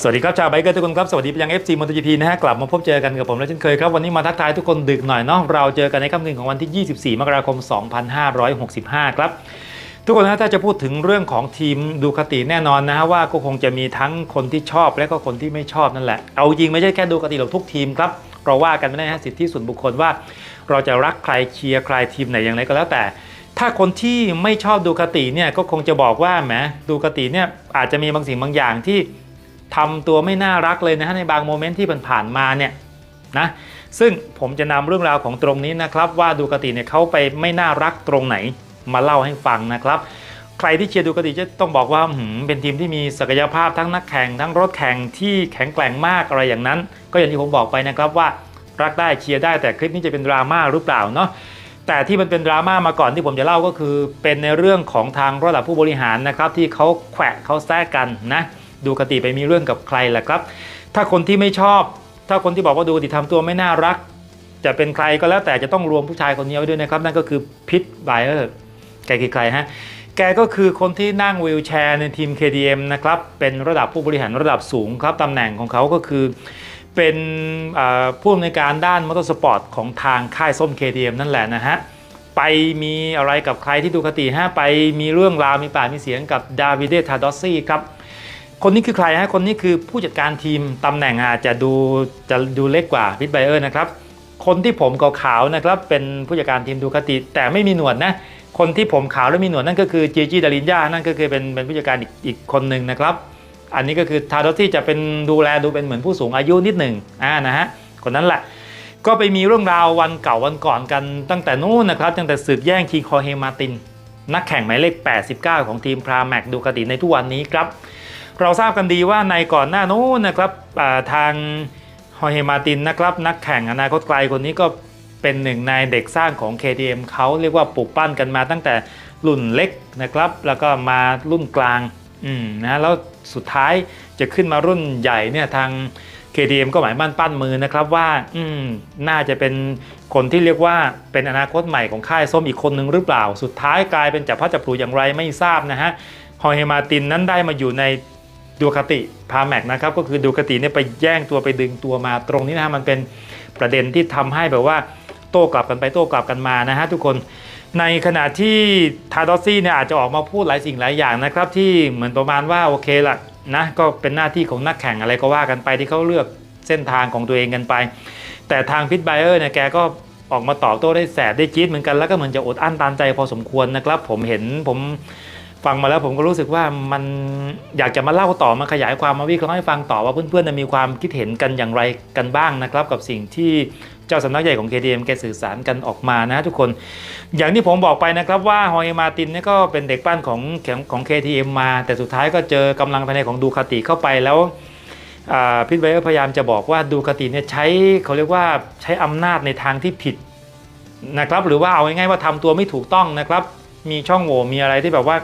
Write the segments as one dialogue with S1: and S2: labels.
S1: สวัสดีครับชาวไบเกอร์ทุกคนครับ สวัสดีไปยัง FC m o t o GP นะฮะกลับมาพบเจอกันกับผมและเช่นเคยครับ วันนี้มาทักทายทุกคนดึกหน่อยเนาะเราเจอกันในค่ำคืนของวันที่ 24 มกราคม 2565 ครับทุกคนนะถ้าจะพูดถึงเรื่องของทีมดูคาติแน่นอนนะฮะว่าก็คงจะมีทั้งคนที่ชอบและก็คนที่ไม่ชอบนั่นแหละ เอาจริงไม่ใช่แค่ดูคาติหรอกทุกทีมครับเราว่ากันไม่ได้ฮะสิทธิส่วนบุคคลว่า เราจะรักใครเชียร์ใครทีมไหนอย่างไรก็แล้วแต่ ถ้าคนที่ไม่ชอบดูคติเนี่ยก็คงจะบอกว่าแหมดูคติเนี่ยอาจจะมีบางสิ่งบางอย่างที่ ทำตัวไม่น่ารักเลยนะฮะในบางโมเมนต์ที่ผ่านมาเนี่ยนะซึ่งผมจะนำเรื่องราวของตรงนี้นะครับ ว่าดูคาติเนี่ยเขาไปไม่น่ารักตรงไหนมาเล่าให้ฟังนะครับ ใครที่เชียร์ดูคาติจะต้องบอกว่าหืมเป็นทีมที่มีศักยภาพทั้งนักแข่งทั้งรถแข่งที่แข็งแกร่งมากอะไรอย่างนั้น ก็อย่างที่ผมบอกไปนะครับว่ารักได้เชียร์ได้แต่คลิปนี้จะเป็นดราม่าหรือเปล่าเนาะแต่ที่มันเป็นดราม่ามาก่อนที่ผมจะเล่าก็คือ เป็นในเรื่องของทางระดับผู้บริหารนะครับที่เขาแขวะเขาแทรกกันนะ ดูคติไปมีเรื่องกับใครล่ะครับ ถ้าคนที่ไม่ชอบ ถ้าคนที่บอกว่าดูคติทำตัวไม่น่ารัก จะเป็นใครก็แล้วแต่จะต้องรวมผู้ชายคนนี้ไว้ด้วยนะครับ นั่นก็คือพิทไบเออร์แกคือใครฮะแกก็คือคนที่นั่งวีลแชร์ในทีม KTM นะครับ เป็นระดับผู้บริหารระดับสูงครับตำแหน่งของเขาก็คือ เป็นผู้อำนวยการด้านมอเตอร์สปอร์ตของทางค่ายส้ม KTM นั่นแหละนะฮะ ไปมีอะไรกับใครที่ดูคติฮะไปมีเรื่องราวมีปากมีเสียงกับดาวิเดทาดอสซี่ครับ คนนี้คือใครฮะคนนี้คือผู้จัดการทีมตำแหน่งอาจจะดูจะดูเล็กกว่าพิทไบเออร์นะครับคนที่ผมขาวๆนะครับเป็นผู้จัดการทีมดูคติ แต่ไม่มีหนวดนะคนที่ผมขาวและมีหนวดนั่นก็คือจีจีดารินยานั่นก็คือเป็นเป็นผู้จัดการอีกอีกคนหนึ่งนะครับ อันนี้ก็คือทาดอสที่จะเป็นดูแลดูเป็นเหมือนผู้สูงอายุนิดหนึ่งอ่านะฮะคนนั้นแหละก็ไปมีเรื่องราววันเก่าวันก่อนกันตั้งแต่นู้นนะครับตั้งแต่ศึกแย่งคิงคอเฮมาติน นักแข่งหมายเลข 89 ของทีมพราแม็กดูคติในทุกวันนี้ครับ เราทราบกันดีว่าในก่อนหน้านู้นนะครับทางฮอเฮมาตินนะครับนักแข่งอนาคตไกลคนนี้ก็เป็นหนึ่งในเด็กสร้างของ KTM เขาเรียกว่าปลูกปั้นกันมาตั้งแต่รุ่นเล็กนะครับ แล้วก็มารุ่นกลางอืมนะแล้วสุดท้ายจะขึ้นมารุ่นใหญ่เนี่ยทาง KTM ก็หมายมั่นปั้นมือนะครับว่าอืมน่าจะเป็นคนที่เรียกว่าเป็นอนาคตใหม่ของค่ายส้มอีกคนหนึ่งหรือเปล่า สุดท้ายกลายเป็นจับพลัดจับผลูอย่างไรไม่ทราบนะฮะฮอเฮมาตินนั้นได้มาอยู่ใน ดูคาติพาแม็กนะครับก็คือดูคาติเนี่ยไปแย่งตัวไปดึงตัวมาตรงนี้นะฮะมันเป็นประเด็นที่ทำให้แบบว่าโต้กลับกันไปโต้กลับกันมานะฮะทุกคนในขณะที่ทาดอสซี่เนี่ยอาจจะออกมาพูดหลายสิ่งหลายอย่างนะครับ ที่เหมือนประมาณว่าโอเคละนะก็เป็นหน้าที่ของนักแข่งอะไรก็ว่ากันไปที่เขาเลือกเส้นทางของตัวเองกันไป แต่ทางพิทไบเออร์เนี่ยแกก็ออกมาตอบโต้ได้แสบได้จี๊ดเหมือนกันแล้วก็เหมือนจะอดอั้นตันใจพอสมควรนะครับ ผมเห็นผม ฟังมาแล้วผมก็รู้สึกว่ามันอยากจะมาเล่าต่อมาขยายความมาวิเคราะห์ให้ฟังต่อว่าเพื่อนๆจะมีความคิดเห็นกันอย่างไรกันบ้างนะครับ กับสิ่งที่เจ้าสำนักใหญ่ของ KTM แกสื่อสารกันออกมานะทุกคน อย่างที่ผมบอกไปนะครับว่าฮอยมาตินนี่ก็เป็นเด็กปั้นของของของ KTM มา แต่สุดท้ายก็เจอกำลังภายในของดูคาติเข้าไปแล้วพิทไบเออร์พยายามจะบอกว่าดูคาติเนี่ยใช้เขาเรียกว่าใช้อำนาจในทางที่ผิดนะครับหรือว่าเอาง่ายๆว่าทำตัวไม่ถูกต้องนะครับมีช่องโหว่มีอะไรที่แบบว่า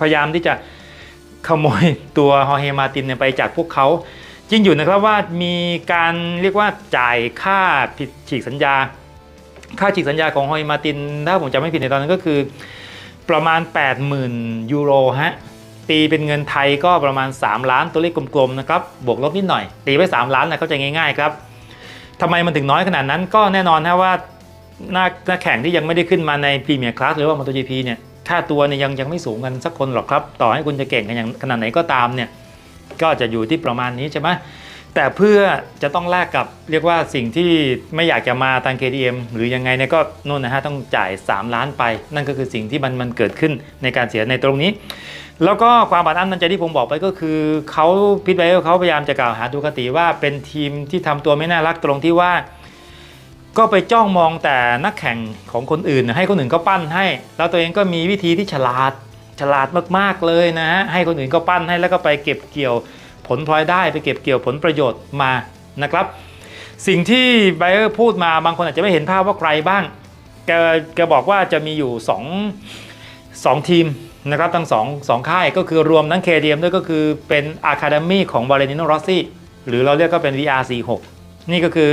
S1: พยายามที่จะขโมยตัวฮอเฮมาตินไปจากพวกเขาจริงอยู่นะครับว่ามีการเรียกว่าจ่ายค่าผิดฉีกสัญญา ค่าฉีกสัญญาของฮอยมาติน ถ้าผมจำไม่ผิดในตอนนั้นก็คือ ประมาณ 80,000 ยูโรฮะตีเป็นเงินไทยก็ประมาณ 3 ล้านตัวเลขกลมๆนะครับบวกลบนิดหน่อย ตีไว้ 3 ล้านนะเข้าใจง่ายๆครับทำไมมันถึงน้อยขนาดนั้นก็แน่นอนนะว่าหน้าแข่งที่ยังไม่ได้ขึ้นมาในพรีเมียร์คลาสหรือว่า MotoGP เนี่ย ค่าตัวเนี่ยยังยังไม่สูงกันสักคนหรอกครับ ต่อให้คุณจะเก่งกันอย่างขนาดไหนก็ตามเนี่ยก็จะอยู่ที่ประมาณนี้ใช่ไหมแต่เพื่อจะต้องแลกกับเรียกว่าสิ่งที่ไม่อยากจะมาทาง KTM หรือยังไงเนี่ยก็นู่นนะฮะต้องจ่าย 3 ล้านไป นั่นก็คือสิ่งที่มันมันเกิดขึ้นในการเสียในตรงนี้ แล้วก็ความบาดอั้นตันใจที่ผมบอกไปก็คือเขาพิทไบเออร์เขาพยายามจะกล่าวหาดูคติว่าเป็นทีมที่ทำตัวไม่น่ารักตรงที่ว่า ก็ไปจ้องมองแต่นักแข่งของคนอื่น ให้คนอื่นก็ปั้นให้ แล้วตัวเองก็มีวิธีที่ฉลาดฉลาดมากๆเลยนะฮะให้คนอื่นก็ปั้นให้แล้วก็ไปเก็บเกี่ยวผลพลอยได้ไปเก็บเกี่ยวผลประโยชน์มานะครับ สิ่งที่ไบเออร์พูดมาบางคนอาจจะไม่เห็นภาพว่าใครบ้างแกแกบอกว่าจะมีอยู่2 2ทีมนะครับทั้งสองสองค่ายก็คือรวมทั้ง KTM ด้วยก็คือเป็นอะคาเดมี่ของ v a l e n t i n o Rossi หรือเราเรียกก็เป็น VR46 นี่ก็คือ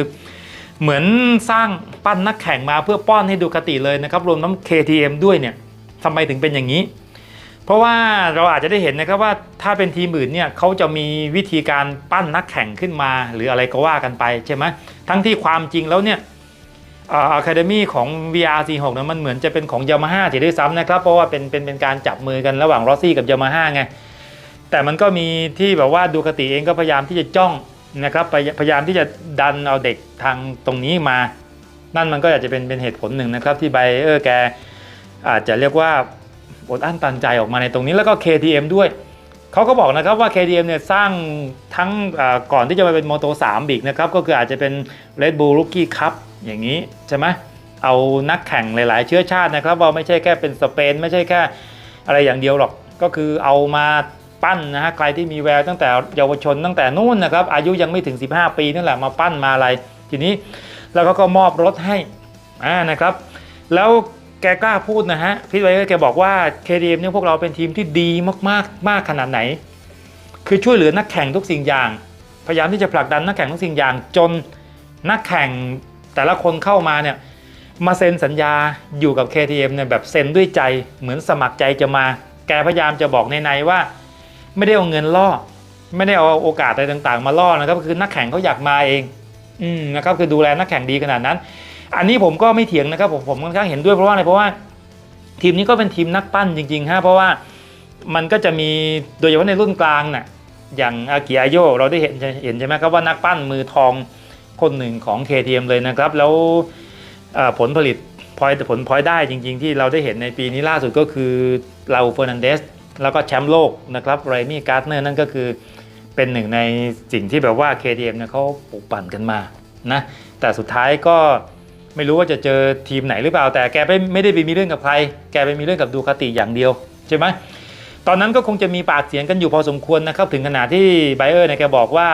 S1: เหมือนสร้างปั้นนักแข่งมาเพื่อป้อนให้ดูคติเลยนะครับ รวมทั้ง KTM ด้วยเนี่ยทำไมถึงเป็นอย่างนี้ เพราะว่าเราอาจจะได้เห็นนะครับว่าถ้าเป็นทีมอื่นเนี่ยเขาจะมีวิธีการปั้นนักแข่งขึ้นมา หรืออะไรก็ว่ากันไปใช่ไหมทั้งที่ความจริงแล้วเนี่ยอะคาเดมี่ของ VR46 นี่ยมันเหมือนจะเป็นของ Yamaha เสียด้วยซ้ำนะครับ เพราะว่าเป็นเป็นเป็นการจับมือกันระหว่างรอซี่กับ Yamaha ไงแต่มันก็มีที่แบบว่าดูคติเองก็พยายามที่จะจ้อง นะครับพยายามที่จะดันเอาเด็กทางตรงนี้มา นั่นมันก็อาจจะเป็นเป็นเหตุผลหนึ่งนะครับ ที่ไบเออร์แกอาจจะเรียกว่าอดอั้นตันใจออกมาในตรงนี้แล้วก็ KTM ด้วยเขาก็บอกนะครับว่า KTM เนี่ยสร้างทั้งก่อนที่จะมาเป็นโมโต3บิกนะครับ ก็คืออาจจะเป็น Red Bull Rookie Cup อย่างนี้ใช่ไหมเอานักแข่งหลาย ๆ เชื้อชาตินะครับว่าไม่ใช่แค่เป็นสเปน ไม่ใช่แค่อะไรอย่างเดียวหรอกก็คือเอามา ปั้นนะฮะใครที่มีแววตั้งแต่เยาวชนตั้งแต่นู่นนะครับอายุยังไม่ถึง 15 ปีนั่นแหละมาปั้นมาอะไร ทีนี้แล้วก็ก็มอบรถให้อ่านะครับ แล้วแกกล้าพูดนะฮะพี่ไว้แกบอกว่า KTM เนี่ยพวกเราเป็นทีมที่ดีมากๆมากขนาดไหน คือช่วยเหลือนักแข่งทุกสิ่งอย่าง พยายามที่จะผลักดันนักแข่งทุกสิ่งอย่าง จนนักแข่งแต่ละคนเข้ามาเนี่ยมาเซ็นสัญญาอยู่กับ KTM เนี่ยแบบเซ็นด้วยใจเหมือนสมัครใจจะมา แกพยายามจะบอกในในๆว่า ไม่ได้เอาเงินล่อ ไม่ได้เอาโอกาสอะไรต่างๆ มาล่อนะครับคือนักแข่งเขาอยากมาเอง อืมนะครับคือดูแลนักแข่งดีขนาดนั้น อันนี้ผมก็ไม่เถียงนะครับผมผมค่อนข้างเห็นด้วยเพราะว่าอะไรเพราะว่า ทีมนี้ก็เป็นทีมนักปั้นจริงๆฮะเพราะว่ามันก็จะมีโดยเฉพาะในรุ่นกลางน่ะอย่างอากิอาโยเราได้เห็นเห็นใช่ไหมครับว่านักปั้นมือทองคนหนึ่งของ KTM เลยนะครับ แล้วผลผลิตพลอยผลพลอยได้จริง ๆ ที่เราได้เห็นในปีนี้ล่าสุดก็คือเราเฟอร์นันเดส แล้วก็แชมป์โลกนะครับไรมี่การ์ดเนอร์นั่นก็คือเป็นหนึ่งในสิ่งที่แบบว่า KTM เนี่ยเขาปลูกปั่นกันมานะแต่สุดท้ายก็ไม่รู้ว่าจะเจอทีมไหนหรือเปล่า แต่แกไม่ไม่ได้ไปมีเรื่องกับใคร แกไปมีเรื่องกับดูคาติอย่างเดียวใช่ไหมตอนนั้นก็คงจะมีปากเสียงกันอยู่พอสมควรนะครับ ถึงขนาดที่ไบเออร์เนี่ยแกบอกว่า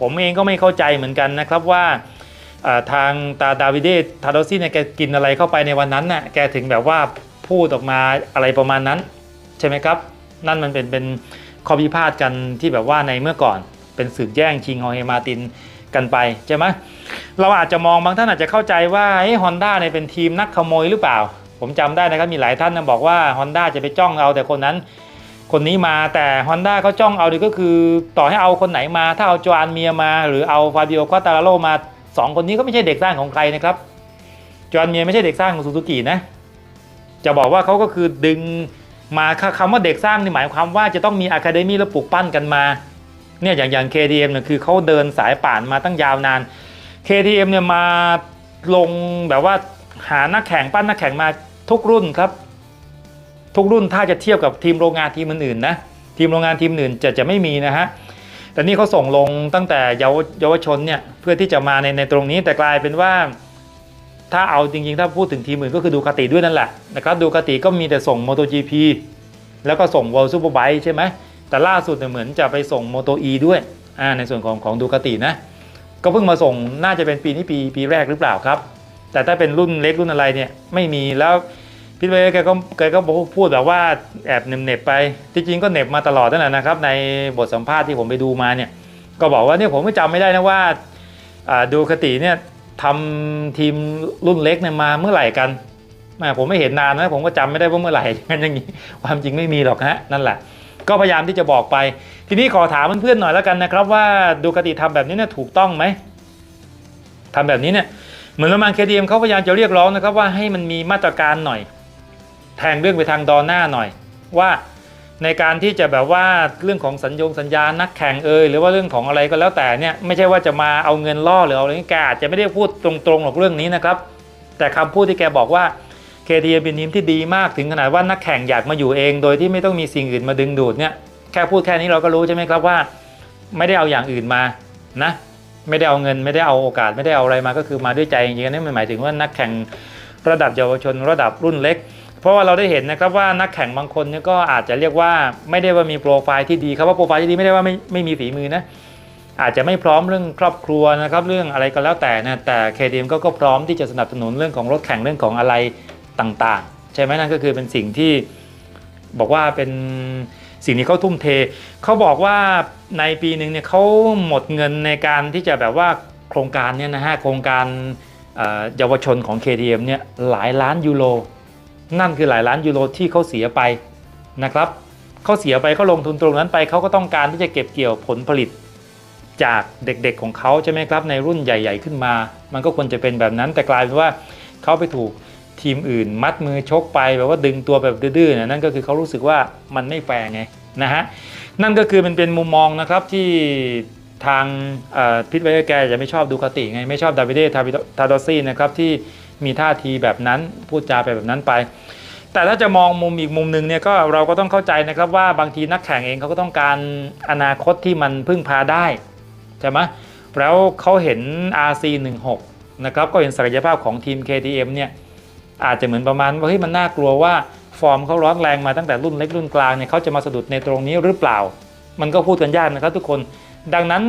S1: ผมเองก็ไม่เข้าใจเหมือนกันนะครับว่าทางตาดาวิเดทาโดซี่เนี่ยแกกินอะไรเข้าไปในวันนั้นน่ะแกถึงแบบว่าพูดออกมาอะไรประมาณนั้น ใช่ไหมครับ นั่นมันเป็นเป็นข้อพิพาทกันที่แบบว่าในเมื่อก่อนเป็นศึกแย่งชิงฮอเฮมาตินกันไปใช่ไหมเราอาจจะมองบางท่านอาจจะเข้าใจว่าฮอนด้าเนี่ยเป็นทีมนักขโมยหรือเปล่า ผมจำได้นะครับมีหลายท่านนะบอกว่า Honda จะไปจ้องเอาแต่คนนั้น คนนี้มาแต่ Honda เขาจ้องเอาดีก็คือ ต่อให้เอาคนไหนมา ถ้าเอาโจอานเมียมา หรือเอาฟาบิโอควาตาราโลมาสองคนนี้ก็ไม่ใช่เด็กสร้างของใครนะครับโจอานเมียไม่ใช่เด็กสร้างของซูซูกินะจะบอกว่าเขาก็คือดึง มาคำว่าเด็กสร้างนี่หมายความว่าจะต้องมีอะคาเดมี่แล้วปลูกปั้นกันมาเนี่ยอย่างอย่าง KTM เนี่ยคือเขาเดินสายป่านมาตั้งยาวนาน KTM เนี่ยมาลงแบบว่าหานักแข่งปั้นนักแข่งมาทุกรุ่นครับ ทุกรุ่นถ้าจะเทียบกับทีมโรงงานทีมอื่นๆนะทีมโรงงานทีมอื่นจะจะไม่มีนะฮะแต่นี่เขาส่งลงตั้งแต่เยาวเยาวชนเนี่ยเพื่อที่จะมาในในตรงนี้แต่กลายเป็นว่า ถ้าเอาจริงๆ ถ้าพูดถึงทีมอื่นก็คือดูคาติด้วยนั่นแหละนะครับดูคาติก็มีแต่ส่ง MotoGP แล้วก็ส่ง World Superbike ใช่ไหมแต่ล่าสุดเนี่ยเหมือนจะไปส่ง Moto E ด้วยอ่าในส่วนของของดูคาตินะ ก็เพิ่งมาส่งน่าจะเป็นปีนี้ปีปีแรกหรือเปล่าครับ แต่ถ้าเป็นรุ่นเล็กรุ่นอะไรเนี่ยไม่มีแล้วพี่เบย์แกก็แกก็พูดแบบว่าแอบเหน็บๆไปที่จริงก็เหน็บมาตลอดนั่นแหละนะครับ ในบทสัมภาษณ์ที่ผมไปดูมาเนี่ยก็บอกว่าเนี่ยผมก็จำไม่ได้นะว่าอ่าดูคติเนี่ย ทำทีมรุ่นเล็กเนี่ยมาเมื่อไหร่กันแหมผมไม่เห็นนานนะผมก็จำไม่ได้ว่าเมื่อไหร่งั้นอย่างนี้ความจริงไม่มีหรอกฮะนั่นแหละ ก็พยายามที่จะบอกไป ทีนี้ขอถามเพื่อนๆหน่อยแล้วกันนะครับ ว่าดูคติทำแบบนี้เนี่ยถูกต้องไหมทำแบบนี้เนี่ยเหมือนละมันเคดีเอ็มเขาพยายามจะเรียกร้องนะครับว่าให้มันมีมาตรการหน่อย แทงเรื่องไปทางดอหน้าหน่อย ว่า ในการที่จะแบบว่าเรื่องของสัญญงสัญญานักแข่งเอยหรือว่าเรื่องของอะไรก็แล้วแต่เนี่ยไม่ใช่ว่าจะมาเอาเงินล่อหรือเอาอะไรแกอาจจะไม่ได้พูดตรงๆหรอกเรื่องนี้นะครับ แต่คำพูดที่แกบอกว่า KTM เป็นทีมที่ดีมากถึงขนาดว่านักแข่งอยากมาอยู่เอง โดยที่ไม่ต้องมีสิ่งอื่นมาดึงดูดเนี่ยแค่พูดแค่นี้เราก็รู้ใช่ไหมครับว่า ไม่ได้เอาอย่างอื่นมานะไม่ได้เอาเงินไม่ได้เอาโอกาสไม่ได้เอาอะไรมาก็คือมาด้วยใจจริงๆนี่มันหมายถึงว่านักแข่งระดับเยาวชน ระดับรุ่นเล็ก เพราะว่าเราได้เห็นนะครับว่านักแข่งบางคนเนี่ยก็อาจจะเรียกว่าไม่ได้ว่ามีโปรไฟล์ที่ดีครับว่าโปรไฟล์ที่ดีไม่ได้ว่าไม่ไม่มีฝีมือนะอาจจะไม่พร้อมเรื่องครอบครัวนะครับเรื่องอะไรก็แล้วแต่นะแต่ KTM ก็ก็พร้อมที่จะสนับสนุนเรื่องของรถแข่งเรื่องของอะไรต่างๆ ใช่ไหมนั่นก็คือเป็นสิ่งที่บอกว่าเป็นสิ่งที่เขาทุ่มเทเขาบอกว่าในปีหนึ่งเนี่ยเขาหมดเงินในการที่จะแบบว่าโครงการเนี่ยนะฮะโครงการเอ่อเยาวชนของ KTM เนี่ยหลายล้านยูโร นั่นคือหลายล้านยูโรที่เขาเสียไปนะครับเขาเสียไปเขาลงทุนตรงนั้นไปเขาก็ต้องการที่จะเก็บเกี่ยวผลผลิต จากเด็กๆของเขาใช่ไหมครับในรุ่นใหญ่ ๆ ขึ้นมา มันก็ควรจะเป็นแบบนั้นแต่กลายเป็นว่าเขาไปถูกทีมอื่น มัดมือชกไปแบบว่าดึงตัวแบบดื้อๆนั่นก็คือเขารู้สึกว่ามันไม่แฟร์ไงนะฮะนั่นก็คือมันเป็นมุมมองนะครับที่ทางพิทไวเออร์แกจะไม่ชอบดูคติไงไม่ชอบดาวิเดทาวิทาโดซี่นะครับที่ มีท่าทีแบบนั้นพูดจาไปแบบนั้นไป แต่ถ้าจะมองมุมอีกมุมหนึ่งเนี่ยก็เราก็ต้องเข้าใจนะครับว่าบางทีนักแข่งเองเขาก็ต้องการอนาคตที่มันพึ่งพาได้ใช่ไหมแล้วเขาเห็น RC16 นะครับก็เห็นศักยภาพของทีม KTM เนี่ยอาจจะเหมือนประมาณว่าเฮ้ยมันน่ากลัวว่าฟอร์มเขาร้อนแรงมาตั้งแต่รุ่นเล็กรุ่นกลางเนี่ยเขาจะมาสะดุดในตรงนี้หรือเปล่า มันก็พูดกันยากนะครับทุกคนดังนั้น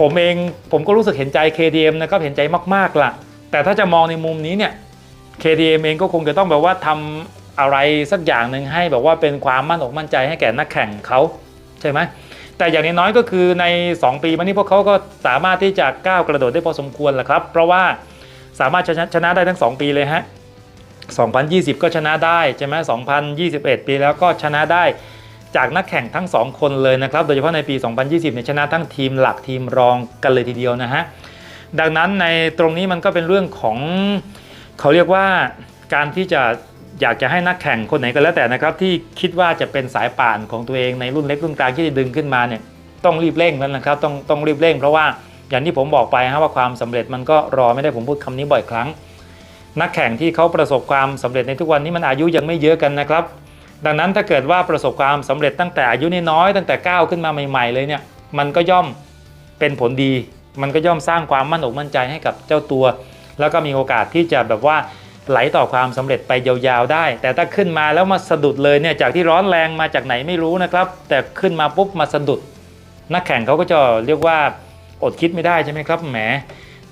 S1: ผมเองผมก็รู้สึกเห็นใจ KTM นะครับเห็นใจมากๆล่ะ แต่ถ้าจะมองในมุมนี้เนี่ย KTM เองก็คงจะต้องแบบว่าทำอะไรสักอย่างหนึ่งให้แบบว่าเป็นความมั่นอกมั่นใจให้แก่นักแข่งเขาใช่ไหมแต่อย่างน้อยก็คือใน 2 ปีมานี้พวกเขาก็สามารถที่จะก้าวกระโดดได้พอสมควรแหละครับ เพราะว่าสามารถชนะชนะได้ทั้ง 2 ปีเลยฮะ 2020 ก็ชนะได้ใช่ไหม2021 ปีแล้วก็ชนะได้จากนักแข่งทั้ง 2 คนเลยนะครับ โดยเฉพาะในปี 2020เนี่ยชนะทั้งทีมหลักทีมรองกันเลยทีเดียวนะฮะ ดังนั้นในตรงนี้มันก็เป็นเรื่องของเขาเรียกว่าการที่จะอยากจะให้นักแข่งคนไหนก็แล้วแต่นะครับที่คิดว่าจะเป็นสายป่านของตัวเองในรุ่นเล็กรุ่นกลางที่จะดึงขึ้นมาเนี่ยต้องรีบเร่งแล้วนะครับต้องต้องรีบเร่ง เพราะว่าอย่างที่ผมบอกไปฮะว่าความสำเร็จมันก็รอไม่ได้ผมพูดคำนี้บ่อยครั้ง นักแข่งที่เขาประสบความสำเร็จในทุกวันนี้มันอายุยังไม่เยอะกันนะครับ ดังนั้นถ้าเกิดว่าประสบความสำเร็จตั้งแต่อายุน้อยตั้งแต่ก้าวขึ้นมาใหม่ ๆ เลยเนี่ยมันก็ย่อมเป็นผลดี มันก็ย่อมสร้างความมั่นอกมั่นใจให้กับเจ้าตัว แล้วก็มีโอกาสที่จะแบบว่าไหลต่อความสำเร็จไปยาวๆได้ แต่ถ้าขึ้นมาแล้วมาสะดุดเลยเนี่ยจากที่ร้อนแรงมาจากไหนไม่รู้นะครับ แต่ขึ้นมาปุ๊บมาสะดุด นักแข่งเขาก็จะเรียกว่าอดคิดไม่ได้ใช่ไหมครับแหม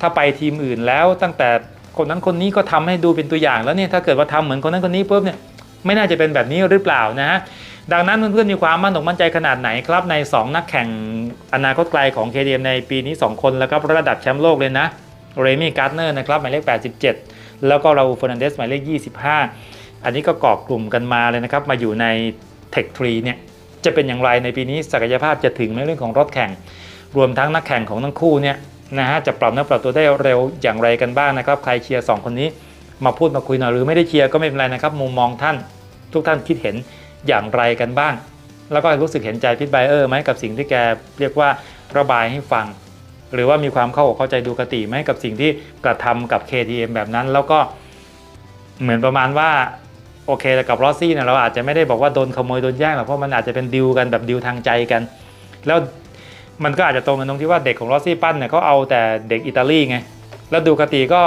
S1: ถ้าไปทีมอื่นแล้วตั้งแต่คนนั้นคนนี้ก็ทำให้ดูเป็นตัวอย่างแล้วเนี่ยถ้าเกิดว่าทำเหมือนคนนั้นคนนี้ปุ๊บเนี่ยไม่น่าจะเป็นแบบนี้หรือเปล่านะฮะ ดังนั้นเพื่อนๆมีความมั่นอกมั่นใจขนาดไหนครับใน 2 นักแข่งอนาคตไกลของ KTM ในปีนี้ 2 คนแล้วครับระดับแชมป์โลกเลยนะเรมี่การ์เนอร์นะครับหมายเลข 87 แล้วก็ราอูเฟอร์นันเดสหมายเลข 25 อันนี้ก็เกาะกลุ่มกันมาเลยนะครับ มาอยู่ใน Tech 3เนี่ยจะเป็นอย่างไรในปีนี้ศักยภาพจะถึงในเรื่องของรถแข่ง รวมทั้งนักแข่งของทั้งคู่เนี่ยนะฮะจะปรับเนื้อปรับตัวได้เร็วอย่างไรกันบ้างนะครับ ใครเชียร์2คนนี้มาพูดมาคุยหน่อยหรือไม่ได้เชียร์ก็ไม่เป็นไรนะครับ มุมมองท่านทุกท่านคิดเห็น อย่างไรกันบ้าง แล้วก็รู้สึกเห็นใจพิทไบเออร์ไหมกับสิ่งที่แกเรียกว่าระบายให้ฟัง หรือว่ามีความเข้าอกเข้าใจดูกติไหมกับสิ่งที่กระทำกับ KTM แบบนั้น แล้วก็เหมือนประมาณว่าโอเคแต่กับรอสซี่เนี่ยเราอาจจะไม่ได้บอกว่าโดนขโมยโดนแย่งหรอกเพราะมันอาจจะเป็นดิวกันแบบดิวทางใจกัน แล้วมันก็อาจจะตรงกันตรงที่ว่าเด็กของรอสซี่ปั้นเนี่ยเขาเอาแต่เด็กอิตาลีไงแล้วดูกติก็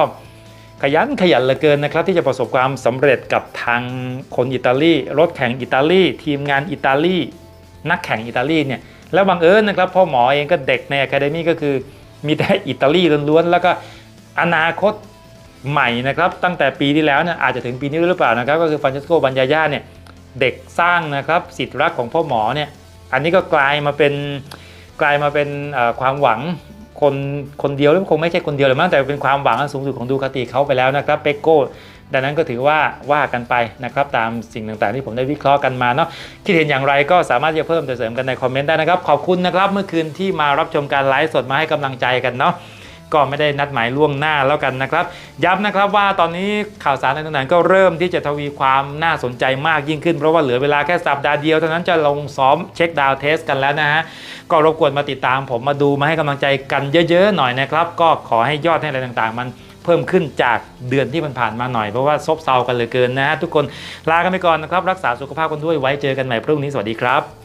S1: ขยันขยันเหลือเกินนะครับ ที่จะประสบความสำเร็จกับทางคนอิตาลีรถแข่งอิตาลีทีมงานอิตาลีนักแข่งอิตาลีเนี่ยแล้วบังเอิญนะครับพ่อหมอเองก็เด็กในอะคาเดมี่ก็คือมีแต่อิตาลีล้วนๆแล้วก็อนาคตใหม่นะครับ ตั้งแต่ปีที่แล้วเนี่ยอาจจะถึงปีนี้ด้วยหรือเปล่านะครับ ก็คือฟรานเชสโกบัญญาญาเนี่ยเด็กสร้างนะครับสิทธิรักของพ่อหมอเนี่ยอันนี้ก็กลายมาเป็นกลายมาเป็นความหวัง คนคนเดียวหรือคงไม่ใช่คนเดียวหรือมั้งแต่เป็นความหวังอันสูงสุดของดูคาติเขาไปแล้วนะครับเปโก้ดังนั้นก็ถือว่าว่ากันไปนะครับตามสิ่งต่างๆ ที่ผมได้วิเคราะห์กันมาเนาะคิดเห็นอย่างไรก็สามารถจะเพิ่มเสริมกันในคอมเมนต์ได้นะครับ ขอบคุณนะครับเมื่อคืนที่มารับชมการไลฟ์สดมาให้กำลังใจกันเนาะ ก็ไม่ได้นัดหมายล่วงหน้าแล้วกันนะครับย้ำนะครับว่าตอนนี้ข่าวสารต่างๆก็เริ่มที่จะทวีความน่าสนใจมากยิ่งขึ้น เพราะว่าเหลือเวลาแค่สัปดาห์เดียวเท่านั้นจะลงซ้อมเช็คดาวน์เทสกันแล้วนะฮะก็รบกวนมาติดตามผมมาดูมาให้กำลังใจกันเยอะๆหน่อยนะครับก็ขอให้ยอดให้อะไรต่างๆ มันเพิ่มขึ้นจากเดือนที่มันผ่านมาหน่อยเพราะว่าซบเซากันเหลือเกินนะฮะทุกคนลากันไปก่อนนะครับรักษาสุขภาพกันด้วยไว้เจอกันใหม่พรุ่งนี้สวัสดีครับ